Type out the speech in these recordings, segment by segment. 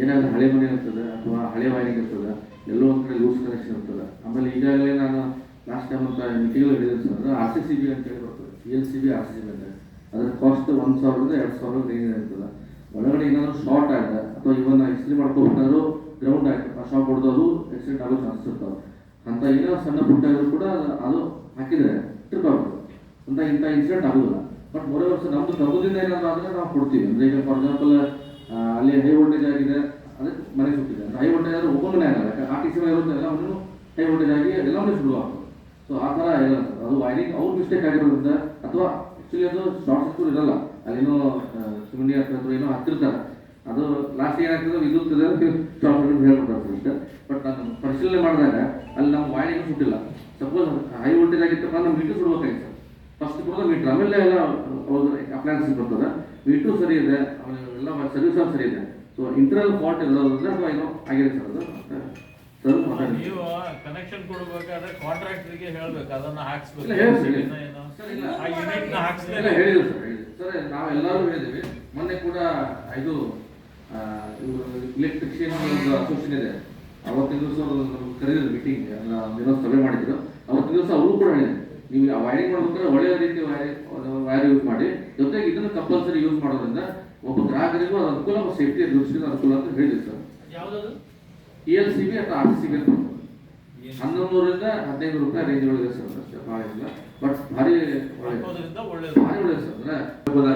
ಏನಾದ್ರೆ ಹಳೆ ಮನೆ ಇರ್ತದೆ ಅಥವಾ ಹಳೆ ವೈರಿಂಗ್ ಇರ್ತದೆ, ಎಲ್ಲೋ ಒಂದು ಕಡೆ ಲೂಸ್ ಕನೆಕ್ಷನ್ ಇರ್ತದೆ. ಆಮೇಲೆ ಈಗಾಗಲೇ ನಾನು ಲಾಸ್ಟ್ ಟೈಮ್ ಅಂತ ಮಿಟಿಗಳು ಹೇಳಿದ್ರು sir R C C B ಅಂತ ಹೇಳಿ ಬರ್ತದೆ. C L C B R C C B ಅಂತ ಅದರ ಕಾಸ್ಟ್ ಒಂದು ಸಾವಿರದ ಎರಡು ಸಾವಿರದ ರೇಂಜ್ ಇರ್ತದೆ. ಒಳಗಡೆ ಏನಾದರೂ ಶಾರ್ಟ್ ಆಗಿದೆ ಅಥವಾ ಇವನ್ ಇಸ್ತ್ರಿ ಮಾಡ್ಕೊಬೇಕಾದ್ರೂ ಗ್ರೌಂಡ್ ಆಗಿ ಆ ಶಾಪ್ ಹೊಡೆದವರು ಆಕ್ಸಿಡೆಂಟ್ ಆಗೋ ಚಾನ್ಸಸ್ ಇರ್ತಾವೆ ಅಂತ ಏನೋ ಸಣ್ಣ ಪುಟ್ಟ ಕೂಡ ಅದು ಹಾಕಿದರೆ ಟ್ರಿಪ್ ಆಗ್ಬೋದು ಅಂತ ಇಂಥ ಇನ್ಸಿಡೆಂಟ್ ಆಗೋದಿಲ್ಲ. ಬಟ್ ಮೂರೇ ವರ್ಷ ನಮ್ಮದು ತಗೋದಿಂದ ಏನಾದರೂ ಆದರೆ ನಾವು ಕೊಡ್ತೀವಿ. ಅಂದರೆ ಈಗ ಫಾರ್ ಎಕ್ಸಾಂಪಲ್ ಅಲ್ಲಿ ಹೈ ವೋಲ್ಟೇಜ್ ಆಗಿದೆ, ಅದೇ ಮನೆ ಸುಟ್ಟಿದೆ ಹೈ ವೋಲ್ಟೇಜ್ ಆದ್ರೆ ಒಬ್ಬನೇ ಆಗಲ್ಲ ಯಾಕೆ ಆರ್ ಟಿ ಸಿ ಮನೆ ಇರುತ್ತೆ ಎಲ್ಲವನ್ನೂ ಹೈ ವೋಲ್ಟೇಜ್ ಆಗಿ ಎಲ್ಲವನ್ನೂ ಶುರು ಆಗ್ತದೆ. ಸೊ ಆ ಥರ ಇರಲ್ಲ ಅದು ವೈರಿಂಗ್ ಅವ್ರ ಮಿಸ್ಟೇಕ್ ಆಗಿರೋದ್ರಿಂದ, ಅಥವಾ ಆ್ಯಕ್ಚುಲಿ ಅದು ಶಾರ್ಟ್ ಸರ್ಕ್ಯೂಟ್ ಇರಲ್ಲ. ಅಲ್ಲೇನೋ ಸುಮ್ಮನೆ ಅಥವಾ ಏನೋ ಹತ್ತಿರ್ತಾರೆ. ಅದು ಲಾಸ್ಟ್ ಏನಾಗ್ತದೆ ವಿದ್ಯುತ್ ಇದೆ ಶಾರ್ಟ್ ಸರ್ಕ್ಯೂಟ್ ಹೇಳ್ಬಿಡ್ತಾರೆ ಇಷ್ಟ ಬಟ್ ನಾನು ಪರಿಶೀಲನೆ ಮಾಡಿದಾಗ ಅಲ್ಲಿ ನಮ್ಮ ವೈರಿಂಗ್ ಸುಟ್ಟಿಲ್ಲ. ಸಪೋಸ್ ಹೈ ವೋಲ್ಟೇಜ್ ಆಗಿತ್ತಪ್ಪ ನಮ್ಮ ಮೀಟರ್ ಸುಡಬೇಕಾಗಿತ್ತು. ಫಸ್ಟ್ ಕೂಡ ಮೀಟರ್ ಆಮೇಲೆ ಎಲ್ಲ ಅಪ್ಲಯನ್ಸ್ ಬರ್ತದೆ. ಮೀಟ್ರು ಸರಿ ಇದೆ ಎಲ್ಲ ಸರ್ವಿಸ್ ಸರಿ ಇದೆ. ಸೊ ಇಂಟರ್ನಲ್ ಫಾಲ್ಟ್ ಇರೋದ್ರಿಂದ ಅಥವಾ ಏನೋ ಆಗಿದೆ ಸರ್ ಅದು? ಸರ್ ಮಾತಾಡಿ. ನೀವು ಕನೆಕ್ಷನ್ ಕೊಡಬೇಕಾದ್ರೆ ಕಾಂಟ್ರಾಕ್ಟರ್ಗೆ ಹೇಳ್ಬೇಕು ಅದನ್ನ ಹಾಕ್ಸ್ಬೇಕು. ಆ ಯೂನಿಟ್ನ ಇಲ್ಲ ಹಾಕ್ಸ್ಲೇಬೇಕು ಹೇಳಿದ್ರು ಸರ್ ಸರ್ ನಾವೆಲ್ಲರೂ ಹೇಳಿದ್ವಿ. ಮೊನ್ನೆ ಕೂಡ ಇದು ಇಲೆಕ್ಟ್ರಿಷಿಯನ್ ಒಂದು ಅಸೋಸಿಯೇಷನ್ ಇದೆ. ಅವತ್ತಿನ ದಿವಸ ಕರೆದಿದ್ರು ಮೀಟಿಂಗ್ ಏನೋ ಸಭೆ ಮಾಡಿದ್ರು. ಅವತ್ತಿನ ದಿವಸ ಅವರು ಕೂಡ ಹೇಳಿದ್ರು. ನೀವು ಆ ವೈರಿಂಗ್ ಮಾಡ್ಬೇಕಾದ್ರೆ ಒಳ್ಳೆಯ ರೀತಿ ವೈರ್ ಯೂಸ್ ಮಾಡಿ ಜೊತೆಗೆ ಇದನ್ನು ಕಂಪಲ್ಸರಿ ಯೂಸ್ ಮಾಡೋದ್ರಿಂದ ಒಬ್ಬ ಗ್ರಾಹಕರಿಗೂ ಅದು ಅನುಕೂಲ ಮತ್ತು ಸೇಫ್ಟಿ ದೃಷ್ಟಿಯಿಂದ ಅನುಕೂಲ ಅಂತ ಹೇಳಿದ್ರು sir. E L C B ಅಥವಾ ಆರ್ ಸಿ ಸಿ ಬಿ ಅಂತ ಬರ್ತದೆ. ಹನ್ನೊಂದು ನೂರಿಂದ ಹದಿನೈದು ರೂಪಾಯಿ ರೇಂಜ್ ಒಳಗೆ ಸರ್ ಅಷ್ಟೇ ಭಾಳ ಇಲ್ಲ. ಬಟ್ ಭಾರಿ ಒಳ್ಳೆ ಭಾರಿ ಒಳ್ಳೆ ಸರ್ ಅಂದ್ರೆ ಅವರು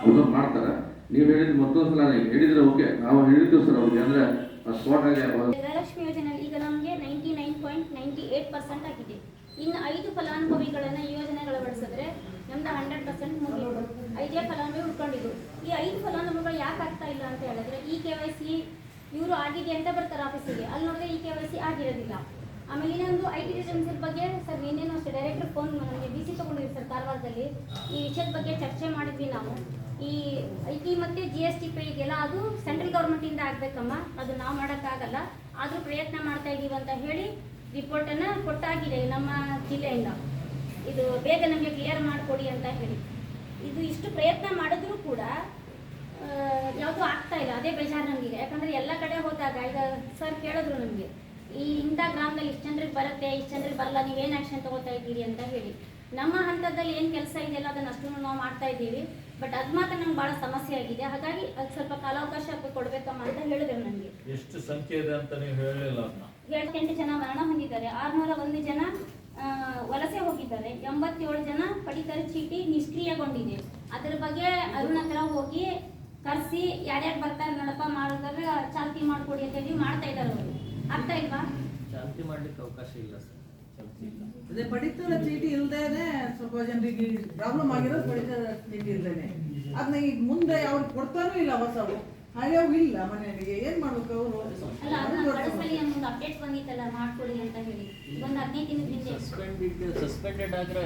ಅವ್ರು ಮಾಡ್ತಾರೆ. ನೀವು ಹೇಳಿದ ಮತ್ತೊಂದು ಸಲ ನೀವು ಹೇಳಿದ್ರೆ ಓಕೆ ನಾವು ಹೇಳಿದ್ವಿ ಸರ್ ಅವ್ರಿಗೆ ಅಂದ್ರೆ ಸ್ಪಾಟ್ ಆಗಿ ಈಗ ನಮಗೆ ninety nine point ninety eight percent ಆಗಿದೆ ಇನ್ನು ಐದು ಫಲಾನುಭವಿಗಳನ್ನು ಯೋಜನೆಗಳಗೊಳಿಸಿದ್ರೆ ನಮ್ದು ಹಂಡ್ರೆಡ್ ಪರ್ಸೆಂಟ್ ಮುಗಿದು ಐದೇ ಫಲಾನುಭವಿ ಉಳ್ಕೊಂಡಿದ್ದು ಈ ಐದು ಫಲಾನುಭವಿಗಳು ಯಾಕೆ ಆಗ್ತಾ ಇಲ್ಲ ಅಂತ ಹೇಳಿದ್ರೆ, ಈ ಕೆ ವೈ ಸಿ ಇವರು ಆಗಿದೆ ಅಂತ ಬರ್ತಾರೆ ಆಫೀಸಿಗೆ. ಅಲ್ಲಿ ನೋಡಿದ್ರೆ ಈ ಕೆ ವೈ ಸಿ ಆಗಿರೋದಿಲ್ಲ. ಆಮೇಲೆ ಇನ್ನೊಂದು ಐ ಟಿ ರಿಟರ್ನ್ಸ್ ಬಗ್ಗೆ ಸರ್ ನಿನ್ನೇನು ಅಷ್ಟೇ ಡೈರೆಕ್ಟರ್ ಫೋನ್ ನಮಗೆ ಬಿ ಸಿ ತಗೊಂಡಿದ್ವಿ ಸರ್ ಕಾರವಾರದಲ್ಲಿ. ಈ ವಿಷಯದ ಬಗ್ಗೆ ಚರ್ಚೆ ಮಾಡಿದ್ವಿ ನಾವು. ಈ ಐ ಟಿ ಮತ್ತು ಜಿ ಎಸ್ ಟಿ ಪೇ ಇದೆಯಲ್ಲ, ಅದು ಸೆಂಟ್ರಲ್ ಗೌರ್ಮೆಂಟಿಂದ ಆಗಬೇಕಮ್ಮ. ಅದು ನಾವು ಮಾಡೋಕ್ಕಾಗಲ್ಲ. ಆದರೂ ಪ್ರಯತ್ನ ಮಾಡ್ತಾ ಇದ್ದೀವಿ ಅಂತ ಹೇಳಿ ರಿಪೋರ್ಟನ್ನು ಕೊಟ್ಟಾಗಿದೆ ನಮ್ಮ ಜಿಲ್ಲೆಯಿಂದ. ಇದು ಬೇಗ ನಮಗೆ ಕ್ಲಿಯರ್ ಮಾಡಿಕೊಡಿ ಅಂತ ಹೇಳಿ. ಇದು ಇಷ್ಟು ಪ್ರಯತ್ನ ಮಾಡಿದ್ರೂ ಕೂಡ ಯಾವುದೂ ಆಗ್ತಾ ಇಲ್ಲ. ಅದೇ ಬೇಜಾರು ನನಗೆ ಯಾಕಂದರೆ ಎಲ್ಲ ಕಡೆ ಹೋದಾಗ, ಈಗ ಸರ್ ಕೇಳಿದ್ರು ನಮಗೆ, ಈ ಇಂಥ ಗ್ರಾಮದಲ್ಲಿ ಇಷ್ಟು ಜನರಿಗೆ ಬರುತ್ತೆ, ಇಷ್ಟು ಜನರಿಗೆ ಬರಲ್ಲ, ನೀವು ಏನು ಆ್ಯಕ್ಷನ್ ತಗೋತಾ ಇದ್ದೀರಿ ಅಂತ ಹೇಳಿ. ನಮ್ಮ ಹಂತದಲ್ಲಿ ಏನು ಕೆಲಸ ಇದೆಯಲ್ಲ ಅದನ್ನು ಅಷ್ಟು ನಾವು ಮಾಡ್ತಾ ಇದ್ದೀವಿ. ಬಟ್ ಅದು ಮಾತ್ರ ನಮ್ಗೆ ಭಾಳ ಸಮಸ್ಯೆ ಆಗಿದೆ. ಹಾಗಾಗಿ ಅದು ಸ್ವಲ್ಪ ಕಾಲಾವಕಾಶ ಕೊಡಬೇಕಮ್ಮ ಅಂತ ಹೇಳಿದ್ರು ನನಗೆ ಎಷ್ಟು ಸಂಖ್ಯೆ ಇದೆ ಅಂತ ನೀವು ಹೇಳಲಿಲ್ಲ ಎಂಟು ಜನ ಮರಣ ಹೊಂದಿದ್ದಾರೆ. ಆರುನೂರ ಒಂದು ಜನ ಆ, ವಲಸೆ ಹೋಗಿದ್ದಾರೆ. ಎಂಬತ್ತೇಳು ಜನ ಪಡಿತರ ಚೀಟಿ ನಿಷ್ಕ್ರಿಯಗೊಂಡಿದೆ. ಅದರ ಬಗ್ಗೆ ಅರುಣ್ ಹತ್ರ ಹೋಗಿ ಕರೆಸಿ ಯಾರ್ಯಾರು ಬರ್ತಾರೆ ನೋಡಪ್ಪ ಮಾಡೋದ್ರೆ ಚಾಲ್ತಿ ಮಾಡ್ಕೊಡಿ ಅಂತ ಹೇಳಿ ಮಾಡ್ತಾ ಇದ್ದಾರೆ ಅವರು. ಅರ್ಥ ಇಲ್ವಾ? ಚಾಲ್ತಿ ಮಾಡ್ಲಿಕ್ಕೆ ಅವಕಾಶ ಇಲ್ಲ ಸರ್. ಇಲ್ಲ. ಅದೇ ಪಡಿತರ ಚೀಟಿ ಇಲ್ದೇನೆ ಸ್ವಲ್ಪ ಜನರಿಗೆ ಪ್ರಾಬ್ಲಮ್ ಆಗಿರೋದು ಪಡಿತರ ಚೀಟಿ ಇಲ್ದೇನೆ. ಅದನ್ನ ಈಗ ಮುಂದೆ ಅವ್ರು ಕೊಡ್ತಾನೂ ಇಲ್ಲ ಹೊಸವು ಹಳೆಯವು ಇಲ್ಲ ಮನೆಯಲ್ಲಿ ಏನ್ ಮಾಡ್ಬೇಕು ಅವರು? ನಮ್ಗೆ ಅಪ್ಡೇಟ್ ಬಂದಿತ್ತಲ್ಲ ಮಾಡ್ಕೊಡಿ ಅಂತ ಹೇಳಿ. ಒಂದು ಹದಿನೈದು ದಿನದ ಹಿಂದೆ.